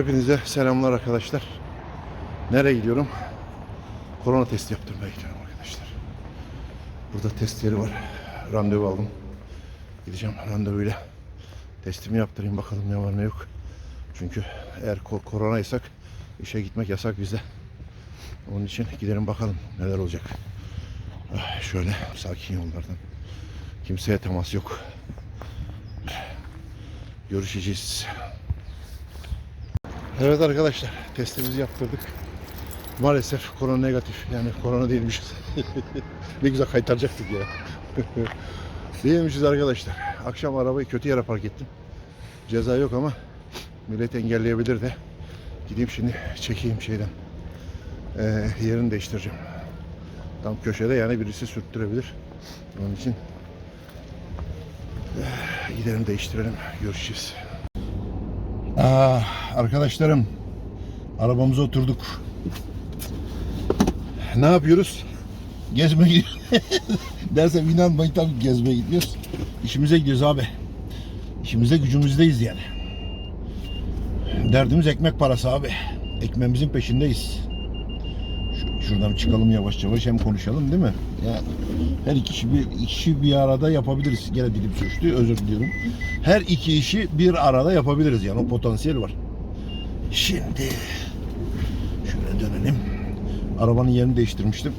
Hepinize selamlar arkadaşlar. Nereye gidiyorum? Korona testi yaptırmaya gidiyorum arkadaşlar. Burada test yeri var. Randevu aldım. Gideceğim randevuyla testimi yaptırayım bakalım ne var ne yok. Çünkü eğer ko- koronaysak işe gitmek yasak bize. Onun için gidelim bakalım neler olacak. Ah, Şöyle sakin yollardan. Kimseye temas yok. Görüşeceğiz. Evet arkadaşlar testimizi yaptırdık. Maalesef korona negatif. Yani korona değilmişiz. ne güzel kaytaracaktık ya. Değilmişiz arkadaşlar. Akşam arabayı kötü yere park ettim. Ceza yok ama millet engelleyebilir de. Gideyim şimdi çekeyim şeyden. Ee, yerini değiştireceğim. Tam köşede yani birisi sürttürebilir. Onun için eh, gidelim değiştirelim. Görüşeceğiz. Ah, arkadaşlarım arabamıza oturduk. Ne yapıyoruz? Gezmeye gidiyoruz. Dersem inanmayın tabii gezmeye gidiyoruz. İşimize gidiyoruz abi. İşimize gücümüzdeyiz yani. Derdimiz ekmek parası abi. Ekmeğimizin peşindeyiz. Şu- Şuradan çıkalım yavaş yavaş hem konuşalım değil mi? Yani her iki işi bir işi bir arada yapabiliriz. Gene dilim sürçtü özür diliyorum. Her iki işi bir arada yapabiliriz yani o potansiyel var. Şimdi şöyle dönelim. Arabanın yerini değiştirmiştim.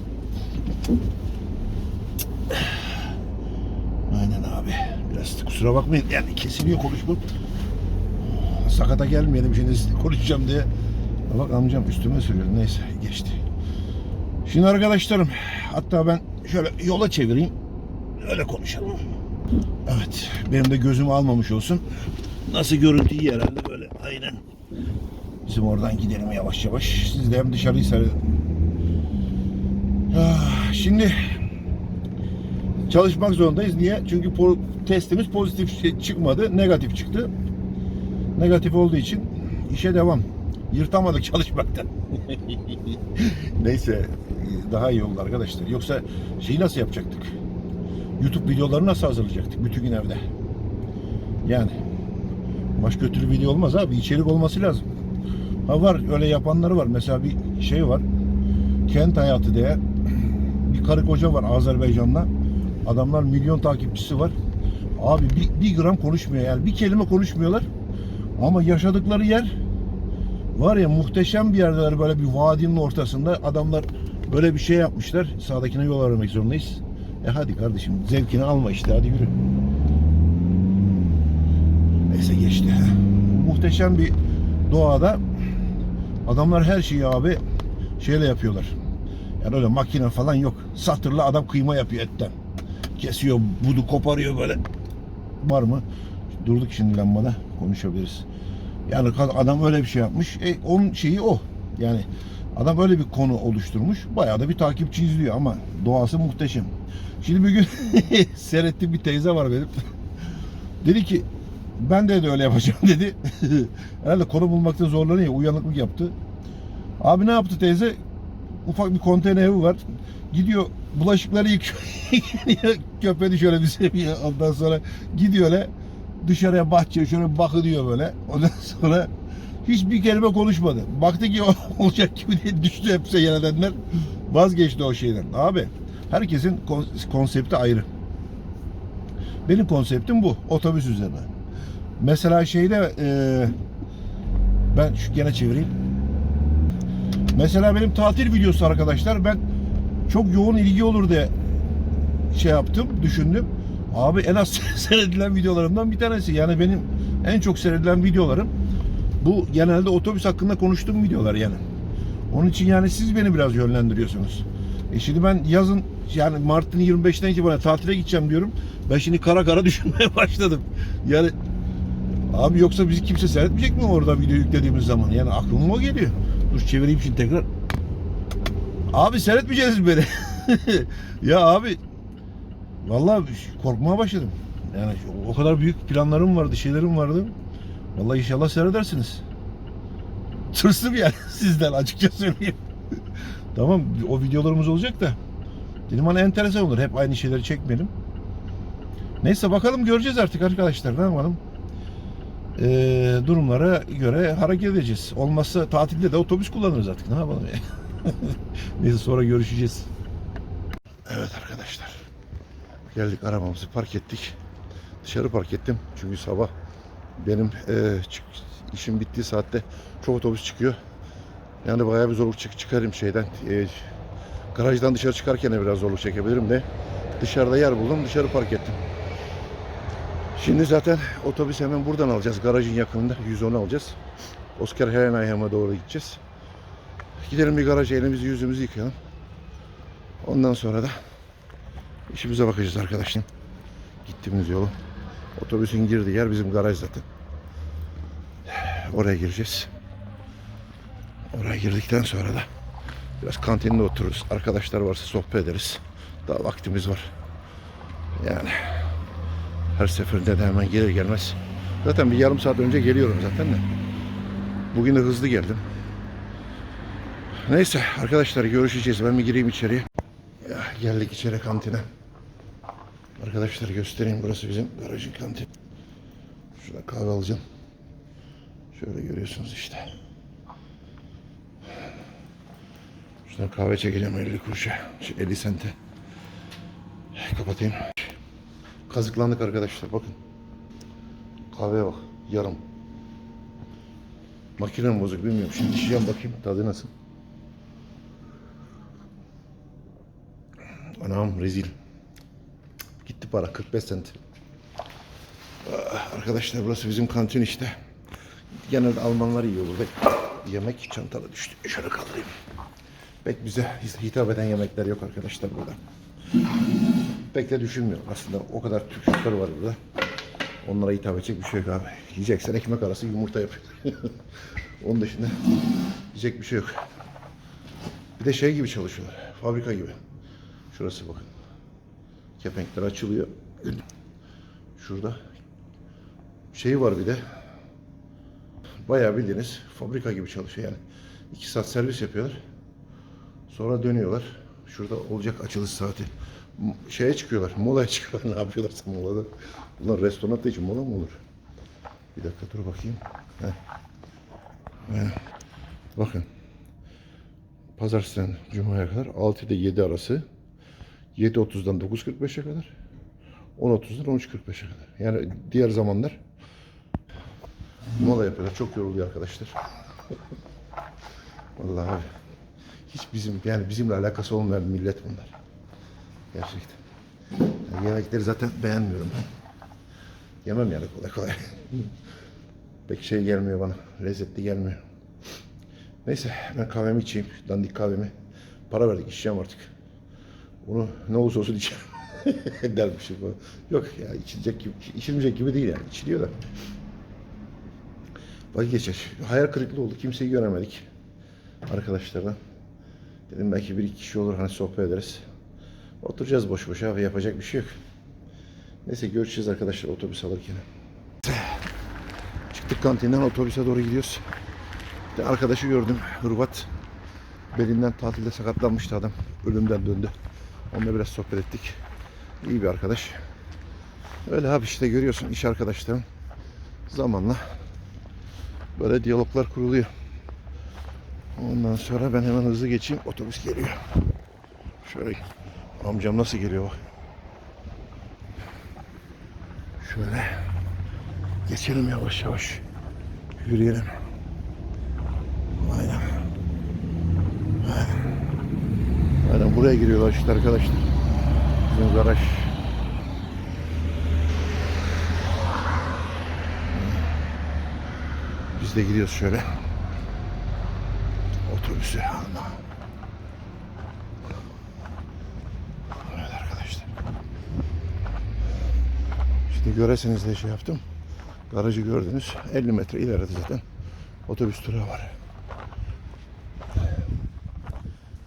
Aynen abi. Biraz kusura bakmayın yani kesiliyor konuşmam. Sakata gelmeyelim şimdi konuşacağım diye. Bak amcam üstüme sürüyor. Neyse geçti. Şimdi arkadaşlarım hatta ben şöyle yola çevireyim. Öyle konuşalım. Evet. Benim de gözümü almamış olsun. Nasıl görüntü iyi herhalde böyle. Aynen. Bizim oradan gidelim yavaş yavaş. Siz de hem dışarıyı seyredin. Ah, Şimdi çalışmak zorundayız. Niye? Çünkü testimiz pozitif şey çıkmadı. Negatif çıktı. Negatif olduğu için işe devam. Yırtamadık çalışmaktan. Neyse daha iyi oldu arkadaşlar. Yoksa şeyi nasıl yapacaktık? YouTube videoları nasıl hazırlayacaktık bütün gün evde? Yani başka türlü video olmaz abi. içerik olması lazım. Ha var öyle yapanları var. Mesela bir şey var. Kent hayatı diye bir karı koca var Azerbaycan'da. Adamlar milyon takipçisi var. Abi bir, bir gram konuşmuyor yani. Bir kelime konuşmuyorlar. Ama yaşadıkları yer var ya muhteşem bir yerdeler böyle bir vadinin ortasında. Adamlar böyle bir şey yapmışlar. Sağdakine yol aramak zorundayız. E hadi kardeşim zevkini alma işte hadi yürü. Neyse geçti. Muhteşem bir doğada adamlar her şeyi abi şeyle yapıyorlar. Yani öyle makine falan yok. Satırla adam kıyma yapıyor etten. Kesiyor, budu koparıyor böyle. Var mı? Durduk şimdi lambada konuşabiliriz. Yani adam öyle bir şey yapmış. E, onun şeyi o. Yani adam öyle bir konu oluşturmuş. Bayağı da bir takipçi izliyor ama doğası muhteşem. Şimdi bir gün seyrettiğim bir teyze var benim. dedi ki ben de, öyle yapacağım dedi. Herhalde konu bulmakta zorlanıyor. Uyanıklık yaptı. Abi ne yaptı teyze? Ufak bir konteyner evi var. Gidiyor bulaşıkları yıkıyor. Köpeğini şöyle bir seviyor. Ondan sonra gidiyor öyle dışarıya bahçeye şöyle bakıyor böyle. Ondan sonra hiçbir kelime konuşmadı. Baktı ki olacak gibi diye düştü hepsi yenedenler. Vazgeçti o şeyden. Abi herkesin kon- konsepti ayrı. Benim konseptim bu. Otobüs üzerine. Mesela şeyde e, ben şu gene çevireyim. Mesela benim tatil videosu arkadaşlar ben çok yoğun ilgi olur diye şey yaptım, düşündüm. Abi en az seyredilen videolarımdan bir tanesi. Yani benim en çok seyredilen videolarım bu genelde otobüs hakkında konuştuğum videolar yani. Onun için yani siz beni biraz yönlendiriyorsunuz. E şimdi ben yazın yani Mart'ın 25'ten itibaren tatile gideceğim diyorum. Ben şimdi kara kara düşünmeye başladım. Yani abi yoksa bizi kimse seyretmeyecek mi orada video yüklediğimiz zaman? Yani aklıma o geliyor. Dur çevireyim şimdi tekrar. Abi seyretmeyeceksiniz beni. ya abi Vallahi korkmaya başladım. Yani o kadar büyük planlarım vardı, şeylerim vardı. Vallahi inşallah seyredersiniz. Tırstım yani sizden açıkça söyleyeyim. tamam o videolarımız olacak da. Dedim hani enteresan olur. Hep aynı şeyleri çekmeyelim. Neyse bakalım göreceğiz artık arkadaşlar. Ne yapalım? Ee, durumlara göre hareket edeceğiz. Olmazsa tatilde de otobüs kullanırız artık. Ne yapalım ya? Neyse sonra görüşeceğiz. Evet arkadaşlar. Geldik arabamızı park ettik. Dışarı park ettim. Çünkü sabah benim e, işim bittiği saatte çok otobüs çıkıyor. Yani bayağı bir zorluk çık çıkarım şeyden. E, garajdan dışarı çıkarken de biraz zorluk çekebilirim de. Dışarıda yer buldum. Dışarı park ettim. Şimdi zaten otobüs hemen buradan alacağız. Garajın yakınında 110 alacağız. Oscar Herenheim'e doğru gideceğiz. Gidelim bir garaja elimizi yüzümüzü yıkayalım. Ondan sonra da işimize bakacağız arkadaşlar. Gittiğimiz yolu. Otobüsün girdiği yer bizim garaj zaten. Oraya gireceğiz. Oraya girdikten sonra da biraz kantinde otururuz. Arkadaşlar varsa sohbet ederiz. Daha vaktimiz var. Yani her seferinde de hemen gelir gelmez. Zaten bir yarım saat önce geliyorum zaten de. Bugün de hızlı geldim. Neyse arkadaşlar görüşeceğiz. Ben bir gireyim içeriye. Ya, geldik içeri kantine. Arkadaşlar göstereyim. Burası bizim garajın kantini. Şurada kahve alacağım. Şöyle görüyorsunuz işte. Şuradan kahve çekeceğim 50 kuruşa. Şey, 50 sente. Kapatayım. Kazıklandık arkadaşlar bakın. Kahveye bak. Yarım. Makinem bozuk bilmiyorum. Şimdi içeceğim bakayım tadı nasıl. Anam rezil. Para 45 sent. Ah, Arkadaşlar burası bizim kantin işte. Genelde Almanlar yiyor burada. Yemek çantalı düştü. Şöyle kaldırayım. Pek bize hitap eden yemekler yok arkadaşlar burada. Pek de düşünmüyorum aslında. O kadar Türk var burada. Onlara hitap edecek bir şey yok abi. Yiyeceksen ekmek arası yumurta yap. Onun dışında yiyecek bir şey yok. Bir de şey gibi çalışıyorlar. Fabrika gibi. Şurası bakın. Kepenkler açılıyor. Şurada şey var bir de. Bayağı bildiğiniz fabrika gibi çalışıyor yani. İki saat servis yapıyorlar. Sonra dönüyorlar. Şurada olacak açılış saati. Şeye çıkıyorlar, molaya çıkıyorlar. Ne yapıyorlarsa molada. Ulan restoranda için mola mı olur? Bir dakika dur bakayım. Heh. Bakın. Pazartesi'den Cuma'ya kadar 6 ile 7 arası 7.30'dan 9.45'e kadar 10.30'dan 13.45'e kadar. Yani diğer zamanlar mola yapıyorlar. Çok yoruluyor arkadaşlar. Vallahi abi. Hiç bizim yani bizimle alakası olmayan millet bunlar. Gerçekten. Yani yemekleri zaten beğenmiyorum ben. Yemem yani kolay kolay. Pek şey gelmiyor bana. Lezzetli gelmiyor. Neyse ben kahvemi içeyim. Dandik kahvemi. Para verdik içeceğim artık. Onu ne olursa olsun içeceğim. Dermişim. Yok ya içilecek gibi, içilmeyecek gibi değil yani. İçiliyor da. Vakit geçer. Hayal kırıklığı oldu. Kimseyi göremedik. Arkadaşlardan. Dedim belki bir iki kişi olur hani sohbet ederiz. Oturacağız boş boş abi yapacak bir şey yok. Neyse görüşeceğiz arkadaşlar otobüs alırken. Çıktık kantinden otobüse doğru gidiyoruz. Bir arkadaşı gördüm Hırvat. Belinden tatilde sakatlanmıştı adam. Ölümden döndü. Onunla biraz sohbet ettik. İyi bir arkadaş. Öyle abi işte görüyorsun iş arkadaşların zamanla böyle diyaloglar kuruluyor. Ondan sonra ben hemen hızlı geçeyim. Otobüs geliyor. Şöyle amcam nasıl geliyor bak. Şöyle geçelim yavaş yavaş. Yürüyelim. Aynen. Aynen. Aynen buraya giriyorlar işte arkadaşlar. Bizim garaj. Biz de gidiyoruz şöyle. Otobüse Allah. Evet arkadaşlar. Şimdi göresiniz de şey yaptım. Garajı gördünüz. 50 metre ileride zaten otobüs durağı var.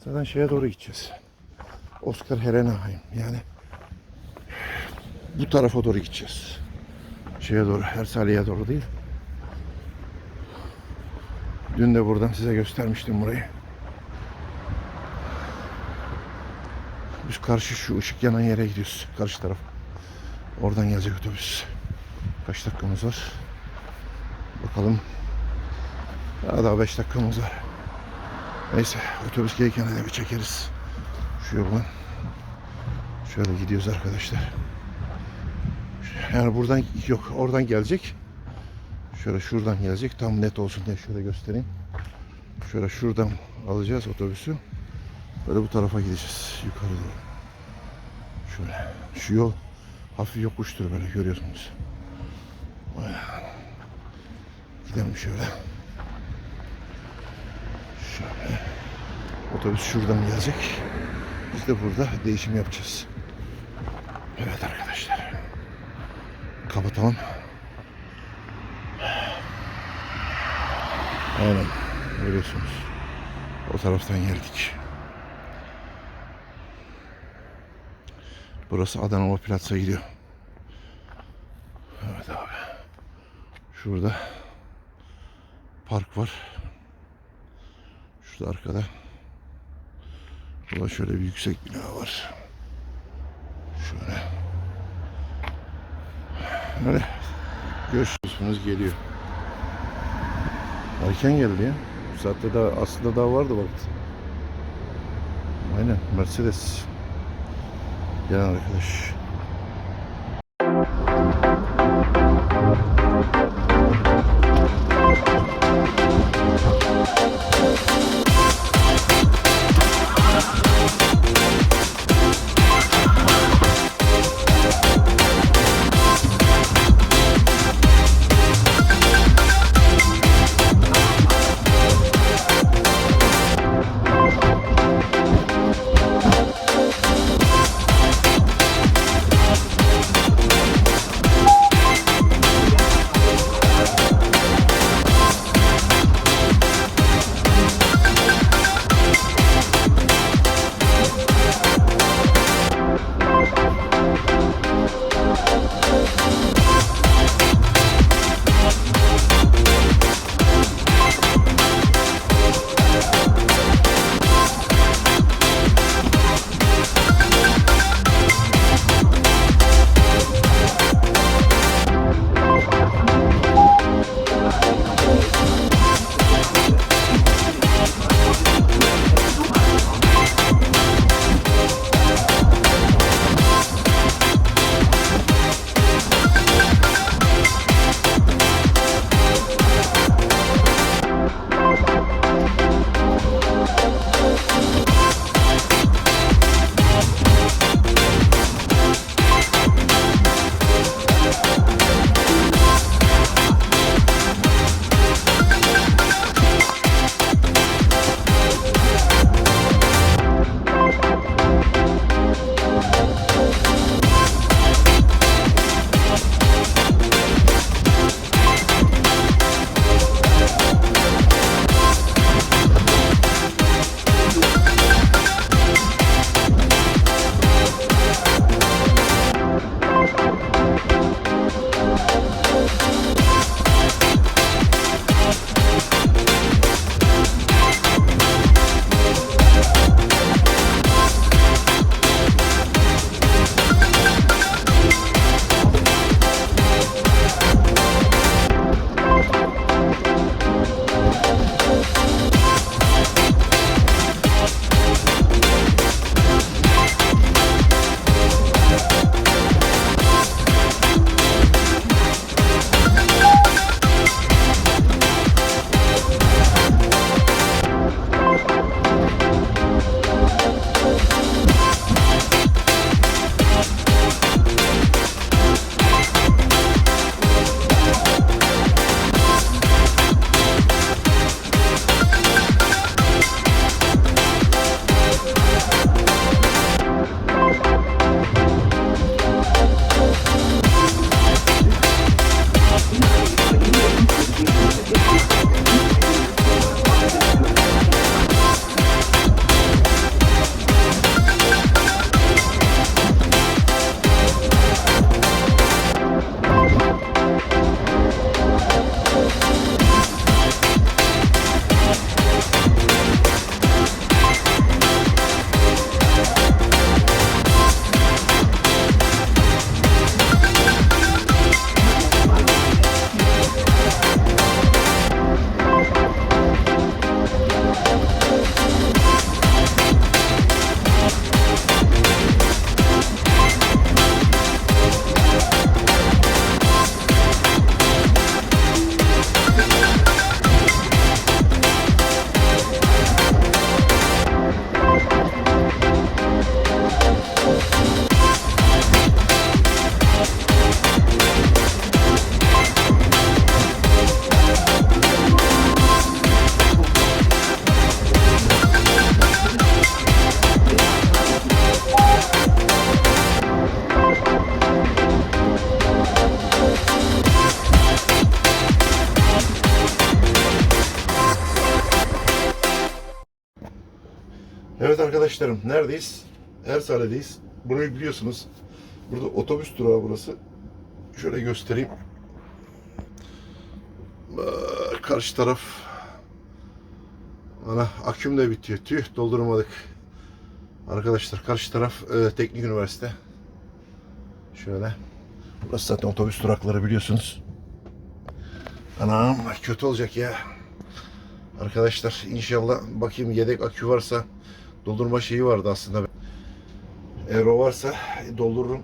Zaten şeye doğru gideceğiz. Oscar Herenheim yani bu tarafa doğru gideceğiz. Şeye doğru, Hersaliye'ye doğru değil. Dün de buradan size göstermiştim burayı. Biz karşı şu ışık yanan yere gidiyoruz. Karşı taraf. Oradan gelecek otobüs. Kaç dakikamız var? Bakalım. Ya daha 5 dakikamız var. Neyse otobüs de bir çekeriz. Şu yoldan. Şöyle gidiyoruz arkadaşlar. Yani buradan yok oradan gelecek. Şöyle şuradan gelecek. Tam net olsun diye şöyle göstereyim. Şöyle şuradan alacağız otobüsü. Böyle bu tarafa gideceğiz. Yukarı doğru. Şöyle. Şu yol hafif yokuştur böyle görüyorsunuz. Gidelim şöyle. Şöyle. Otobüs şuradan gelecek. Biz de burada değişim yapacağız. Evet arkadaşlar. Kapatalım. Aynen. Görüyorsunuz. O taraftan geldik. Burası Adana Platz'a gidiyor. Evet abi. Şurada park var. Şurada arkada. Burada şöyle bir yüksek bina var. Şöyle. Öyle. Görüşürüz geliyor. Erken geldi ya. Bu saatte daha aslında daha vardı vakit. Aynen Mercedes. Gelen arkadaş. Arkadaşlarım neredeyiz? Ersale'deyiz. Burayı biliyorsunuz. Burada otobüs durağı burası. Şöyle göstereyim. Karşı taraf Ana aküm de bitiyor. Tüh doldurmadık. Arkadaşlar karşı taraf e, teknik üniversite. Şöyle. Burası zaten otobüs durakları biliyorsunuz. Anam kötü olacak ya. Arkadaşlar inşallah bakayım yedek akü varsa doldurma şeyi vardı aslında. Eğer o varsa doldururum.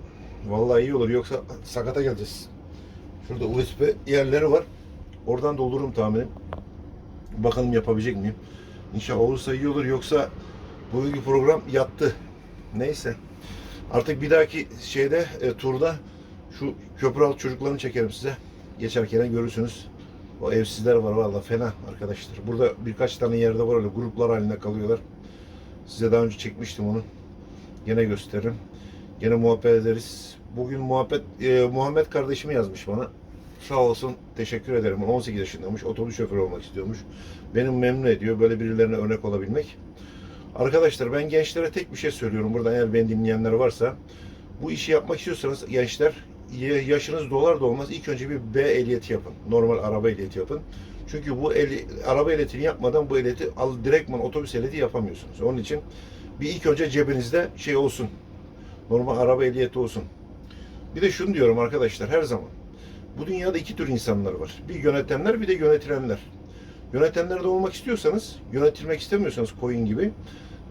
Vallahi iyi olur yoksa sakata geleceğiz. Şurada USB yerleri var. Oradan doldururum tahminim. Bakalım yapabilecek miyim? İnşallah olursa iyi olur yoksa bugünkü program yattı. Neyse. Artık bir dahaki şeyde e, turda şu köprü altı çocuklarını çekerim size. Geçerken görürsünüz. O evsizler var valla fena arkadaşlar. Burada birkaç tane yerde var öyle gruplar halinde kalıyorlar. Size daha önce çekmiştim onu. Gene gösteririm. Gene muhabbet ederiz. Bugün muhabbet e, Muhammed kardeşimi yazmış bana. Sağ olsun teşekkür ederim. 18 yaşındaymış. Otobüs şoförü olmak istiyormuş. Benim memnun ediyor böyle birilerine örnek olabilmek. Arkadaşlar ben gençlere tek bir şey söylüyorum. Buradan eğer beni dinleyenler varsa bu işi yapmak istiyorsanız gençler ya- yaşınız dolar da olmaz ilk önce bir B ehliyeti yapın. Normal araba ehliyeti yapın. Çünkü bu eli, araba ehliyetini yapmadan bu ehliyeti al direktman otobüs ehliyeti yapamıyorsunuz. Onun için bir ilk önce cebinizde şey olsun. Normal araba ehliyeti olsun. Bir de şunu diyorum arkadaşlar her zaman. Bu dünyada iki tür insanlar var. Bir yönetenler bir de yönetilenler. Yönetenlerde olmak istiyorsanız, yönetilmek istemiyorsanız koyun gibi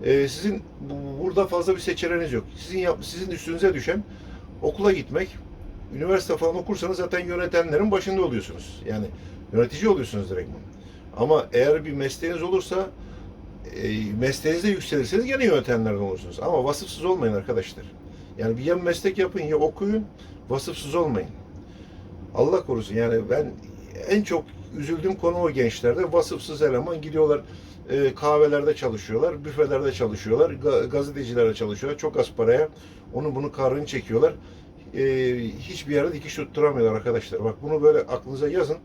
e, sizin bu- burada fazla bir seçeneğiniz yok. Sizin yap, sizin üstünüze düşen okula gitmek, üniversite falan okursanız zaten yönetenlerin başında oluyorsunuz. Yani yönetici oluyorsunuz direkt. Ama eğer bir mesleğiniz olursa e, mesleğinizde yükselirseniz gene yönetenlerden olursunuz. Ama vasıfsız olmayın arkadaşlar. Yani bir yan meslek yapın ya okuyun, vasıfsız olmayın. Allah korusun yani ben en çok üzüldüğüm konu o gençlerde vasıfsız eleman gidiyorlar e, kahvelerde çalışıyorlar, büfelerde çalışıyorlar, ga- gazetecilerde çalışıyorlar. Çok az paraya onun bunu karını çekiyorlar. E, hiçbir yerde dikiş tutturamıyorlar arkadaşlar. Bak bunu böyle aklınıza yazın.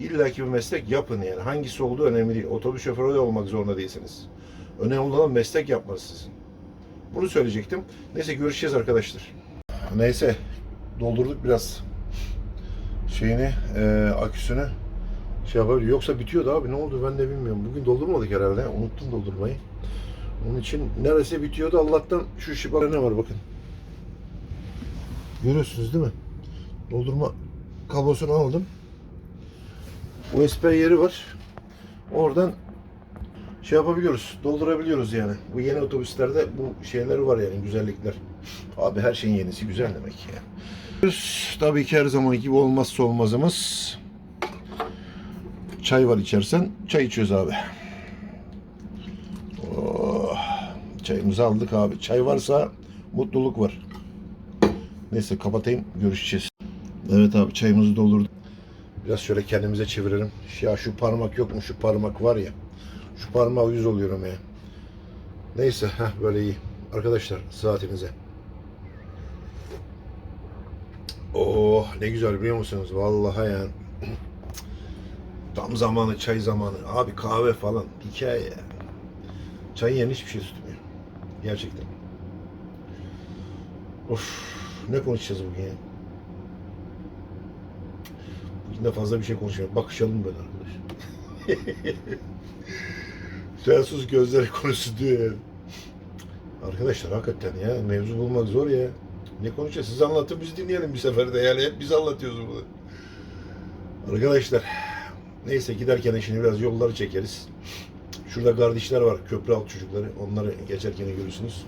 İlla ki bir meslek yapın yani. Hangisi olduğu önemli değil. Otobüs şoförü de olmak zorunda değilsiniz. Önemli olan meslek yapmanız sizin. Bunu söyleyecektim. Neyse görüşeceğiz arkadaşlar. Neyse doldurduk biraz şeyini, e, aküsünü şey yapabilir. Yoksa bitiyordu abi. Ne oldu ben de bilmiyorum. Bugün doldurmadık herhalde. Unuttum doldurmayı. Onun için neresi bitiyordu Allah'tan şu şipalar ne var bakın. Görüyorsunuz değil mi? Doldurma kablosunu aldım. USB yeri var. Oradan şey yapabiliyoruz. Doldurabiliyoruz yani. Bu yeni otobüslerde bu şeyler var yani güzellikler. Abi her şeyin yenisi güzel demek ya. Tabii ki her zaman gibi olmazsa olmazımız çay var içersen çay içiyoruz abi. Oh, çayımızı aldık abi. Çay varsa mutluluk var. Neyse kapatayım görüşeceğiz. Evet abi çayımızı doldurduk. Biraz şöyle kendimize çevirelim. Ya şu parmak yok mu? Şu parmak var ya. Şu parmağı yüz oluyorum ya. Neyse heh, böyle iyi. Arkadaşlar saatinize. Oh ne güzel biliyor musunuz? Vallahi yani. Tam zamanı çay zamanı. Abi kahve falan hikaye ya. Çay yerine hiçbir şey tutmuyor. Gerçekten. Of ne konuşacağız bugün ya? Bugün de fazla bir şey konuşmayalım. Bakışalım böyle arkadaş. Sen sus gözleri konuşsun diyor. Arkadaşlar hakikaten ya mevzu bulmak zor ya. Ne konuşacağız? Siz anlatın biz dinleyelim bir seferde yani hep biz anlatıyoruz burada. Arkadaşlar neyse giderken şimdi biraz yolları çekeriz. Şurada kardeşler var köprü alt çocukları onları geçerken görürsünüz.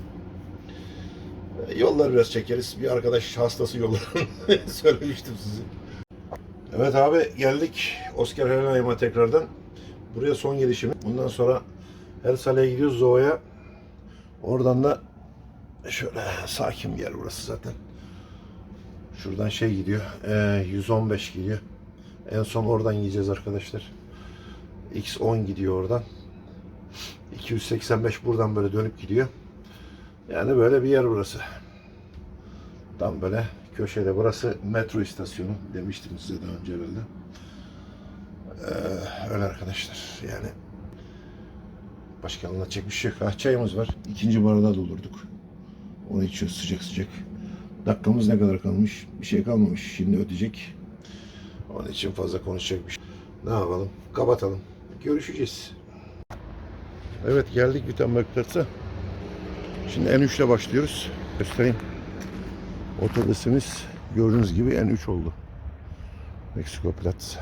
E, Yolları biraz çekeriz. Bir arkadaş hastası yollarını söylemiştim size. Evet abi geldik Oscar Helenay'ıma tekrardan. Buraya son gelişimi. Bundan sonra her saleye gidiyoruz Zoa'ya. Oradan da şöyle sakin bir yer burası zaten. Şuradan şey gidiyor. e, 115 gidiyor. En son oradan yiyeceğiz arkadaşlar. X10 gidiyor oradan. 285 buradan böyle dönüp gidiyor. Yani böyle bir yer burası. Tam böyle köşede. Burası metro istasyonu demiştim size daha önce herhalde. Ee, öyle arkadaşlar. Yani Başka anlatacak bir şey yok. Ha, çayımız var. İkinci bardağı doldurduk. Onu içiyoruz sıcak sıcak. Dakikamız ne kadar kalmış? Bir şey kalmamış. Şimdi ötecek. Onun için fazla konuşacak bir şey. Ne yapalım? Kapatalım. Görüşeceğiz. Evet geldik Vitenberg Platz'a. Şimdi N3 ile başlıyoruz. Göstereyim. Otobüsümüz gördüğünüz gibi N3 oldu. Meksiko Platz.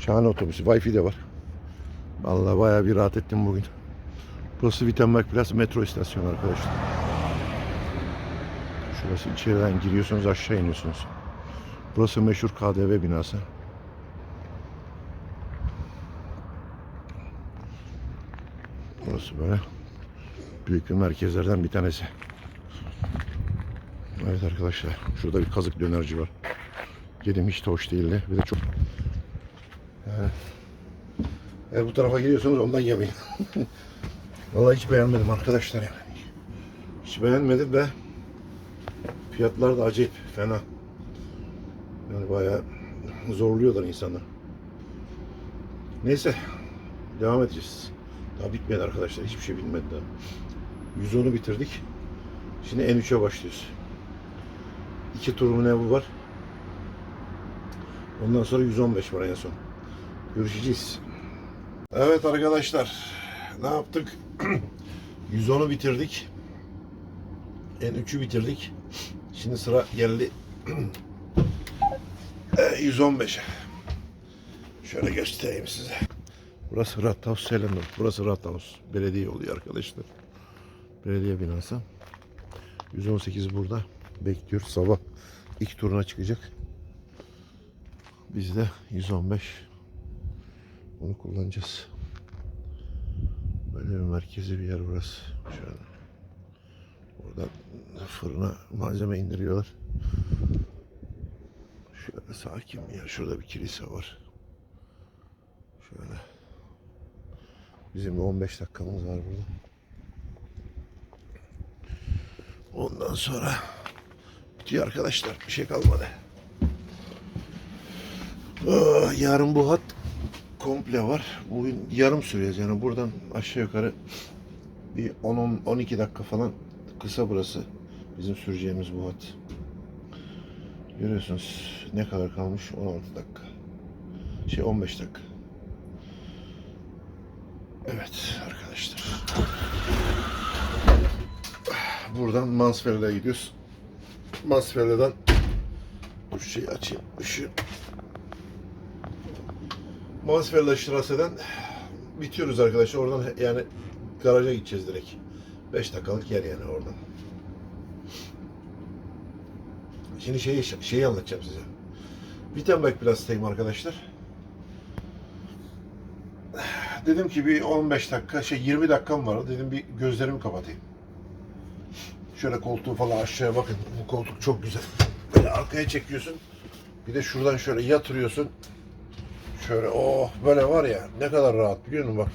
Şahane otobüs. Wi-Fi de var. Vallahi bayağı bir rahat ettim bugün. Burası Wittenberg Platz metro istasyonu arkadaşlar. Şurası içeriden giriyorsunuz aşağı iniyorsunuz. Burası meşhur KDV binası. Burası böyle büyük bir merkezlerden bir tanesi. Evet arkadaşlar şurada bir kazık dönerci var. Yedim hiç de hoş değildi. Bir de çok yani, eğer bu tarafa geliyorsanız ondan yemeyin. Vallahi hiç beğenmedim arkadaşlar yani. Hiç beğenmedim ve fiyatlar da acayip fena. Yani bayağı zorluyorlar insanı. Neyse devam edeceğiz. Daha bitmedi arkadaşlar. Hiçbir şey bitmedi daha. 110'u bitirdik. Şimdi N3'e başlıyoruz. İki tur mu ne bu var? Ondan sonra 115 var en son. Görüşeceğiz. Evet arkadaşlar. Ne yaptık? 110'u bitirdik. N3'ü bitirdik. Şimdi sıra geldi 115'e. Şöyle göstereyim size. Burası Rathaus Selender. Burası Rathaus. Belediye oluyor arkadaşlar. Belediye binası. 118 burada. Bekliyor. Sabah ilk turuna çıkacak. Biz de 115 onu kullanacağız. Böyle bir merkezi bir yer burası. Şöyle. Buradan fırına malzeme indiriyorlar. Şöyle sakin bir yer. Şurada bir kilise var. Şöyle. Bizim de 15 dakikamız var burada. Ondan sonra bitiyor arkadaşlar. Bir şey kalmadı. Ah, yarın bu hat komple var. Bugün yarım süreceğiz yani buradan aşağı yukarı bir 10-12 dakika falan kısa burası. Bizim süreceğimiz bu hat. Görüyorsunuz ne kadar kalmış? 16 dakika. Şey 15 dakika. Evet arkadaşlar. Buradan Mansfeld'e gidiyoruz. Mansfeld'den bu şeyi açayım. Işığı. Mansfeld'e Strasse'den bitiyoruz arkadaşlar. Oradan yani garaja gideceğiz direkt. 5 dakikalık yer yani oradan. Şimdi şeyi, şeyi anlatacağım size. Wittenberg Platz'tayım arkadaşlar. Dedim ki bir 15 dakika, şey 20 dakikam var. Dedim bir gözlerimi kapatayım. Şöyle koltuğu falan aşağıya bakın. Bu koltuk çok güzel. Böyle arkaya çekiyorsun. Bir de şuradan şöyle yatırıyorsun. Şöyle oh böyle var ya ne kadar rahat biliyor musun bak.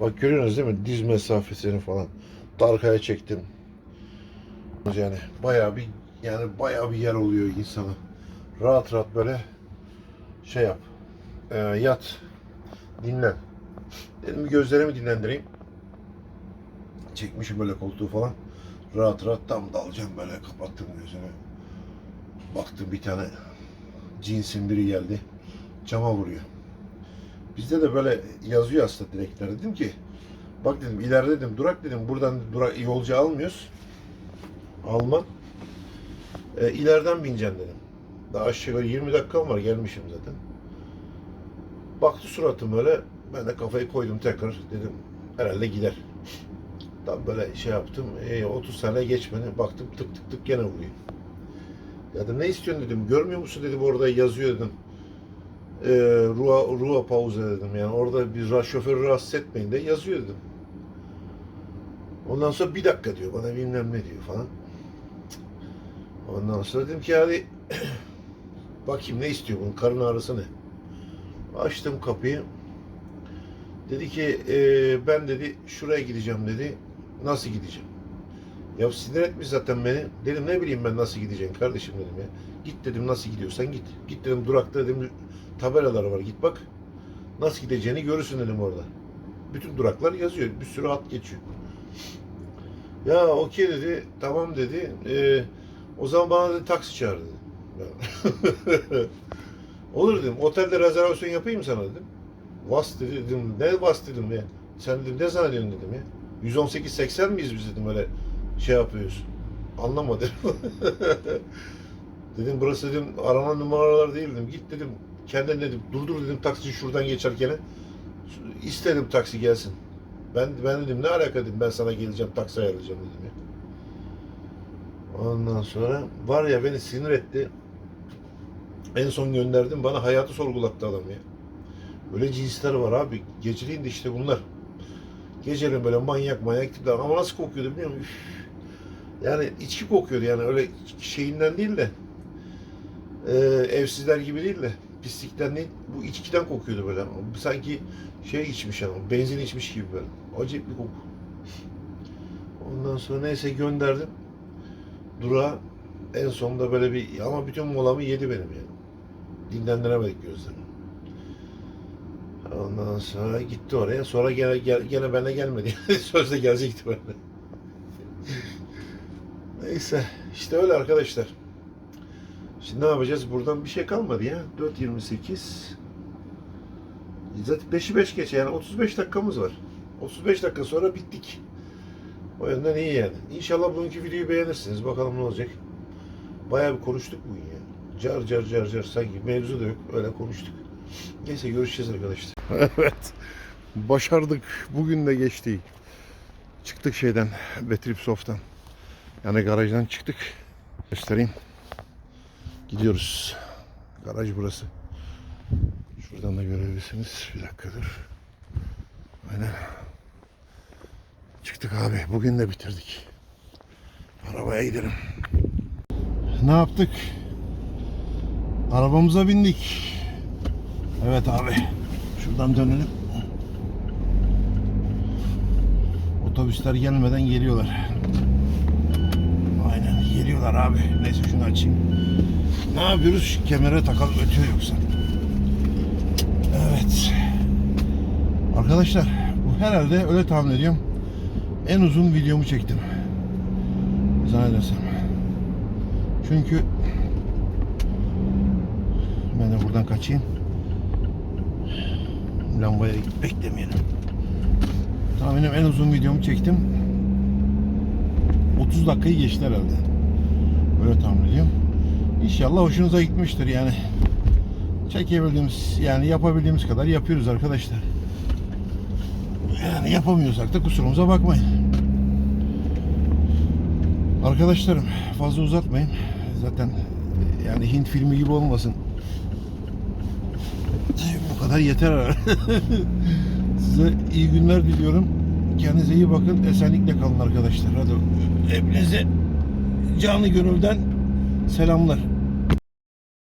Bak görüyorsunuz değil mi diz mesafesini falan. Arkaya çektim. Yani bayağı bir yani bayağı bir yer oluyor insana. Rahat rahat böyle şey yap. e, yat. Dinlen. Dedim bir gözlerimi dinlendireyim. Çekmişim böyle koltuğu falan. Rahat rahat tam dalacağım böyle kapattım gözümü. Baktım bir tane cinsin biri geldi. Cama vuruyor. Bizde de böyle yazıyor aslında direkler. Dedim ki bak dedim ileride dedim durak dedim buradan durak yolcu almıyoruz. Alman. E, ileriden bineceksin dedim. Daha aşağı yukarı 20 dakikam var gelmişim zaten. Baktı suratım öyle. Ben de kafayı koydum tekrar. Dedim herhalde gider. Tam böyle şey yaptım. E, 30 saniye geçmedi. Baktım tık tık tık gene vuruyor. Ya da ne istiyorsun dedim. Görmüyor musun dedim orada yazıyor dedim. E, Rua, Rua pauze dedim. Yani orada bir şoförü rahatsız etmeyin de yazıyor dedim. Ondan sonra bir dakika diyor bana bilmem ne diyor falan. Ondan sonra dedim ki hadi bakayım ne istiyor bunun karın ağrısı ne? Açtım kapıyı. Dedi ki "Ee, ben dedi şuraya gideceğim dedi. Nasıl gideceğim? Ya sinir etmiş zaten beni. Dedim ne bileyim ben nasıl gideceğim kardeşim dedim ya. Git dedim nasıl gidiyorsan git. Git dedim durakta dedim tabelalar var git bak. Nasıl gideceğini görürsün dedim orada. bütün duraklar yazıyor. Bir sürü hat geçiyor. Ya okey dedi. Tamam dedi. Ee, o zaman bana dedi, taksi çağır dedi. Olur dedim. Otelde rezervasyon yapayım sana dedim. Vas dedi dedim. Ne vas dedim ya. Sen dedim ne zannediyorsun dedim ya. 118-80 miyiz biz dedim öyle şey yapıyoruz. Anlamadım. dedim burası dedim aranan numaralar değil dedim. Git dedim. Kendin dedim. Durdur dedim taksi şuradan geçerken. İstedim taksi gelsin. Ben ben dedim ne alaka dedim ben sana geleceğim taksi ayarlayacağım dedim ya. Ondan sonra var ya beni sinir etti. En son gönderdim bana hayatı sorgulattı adam ya. Böyle cinsler var abi. Geceliğin de işte bunlar. Geceleyin böyle manyak manyak tipler. Ama nasıl kokuyordu biliyor musun? Üf. Yani içki kokuyordu yani öyle şeyinden değil de e, evsizler gibi değil de pislikten değil bu içkiden kokuyordu böyle. Sanki şey içmiş ama benzin içmiş gibi böyle. Acayip bir koku. Ondan sonra neyse gönderdim. Durağa en sonunda böyle bir ama bütün molamı yedi benim yani. Dinlendiremedik gözlerimi. Ondan sonra gitti oraya. Sonra gene gene benimle gelmedi. Sözde gelecekti benimle. Neyse işte öyle arkadaşlar. Şimdi ne yapacağız? Buradan bir şey kalmadı ya. 4.28 Zaten 5'i 5 geç yani 35 dakikamız var. 35 dakika sonra bittik. O yönden iyi yani. İnşallah bugünkü videoyu beğenirsiniz. Bakalım ne olacak. Bayağı bir konuştuk bugün ya. Car car car car sanki mevzu da yok. Öyle konuştuk. Neyse görüşeceğiz arkadaşlar. evet. Başardık. Bugün de geçti. Çıktık şeyden. Betripsoft'tan. Yani garajdan çıktık. Göstereyim. Gidiyoruz. Garaj burası. Şuradan da görebilirsiniz. Bir dakikadır. Aynen. Çıktık abi. Bugün de bitirdik. Arabaya gidelim. Ne yaptık? Arabamıza bindik. Evet abi. Şuradan dönelim. Otobüsler gelmeden geliyorlar. Aynen geliyorlar abi. Neyse şunu açayım. Ne yapıyoruz? Kemere takalım ötüyor yoksa. Evet. Arkadaşlar bu herhalde öyle tahmin ediyorum. En uzun videomu çektim. Zannedersem. Çünkü ben de buradan kaçayım. Lambaya beklemeyelim. Tahminim en uzun videomu çektim. 30 dakikayı geçti herhalde. Böyle tahmin ediyorum. İnşallah hoşunuza gitmiştir yani. Çekebildiğimiz yani yapabildiğimiz kadar yapıyoruz arkadaşlar. Yani yapamıyorsak da kusurumuza bakmayın. Arkadaşlarım fazla uzatmayın. Zaten yani Hint filmi gibi olmasın. Kadar yeter herhalde. Size iyi günler diliyorum. Kendinize iyi bakın. Esenlikle kalın arkadaşlar. Hadi hepinize canı gönülden selamlar.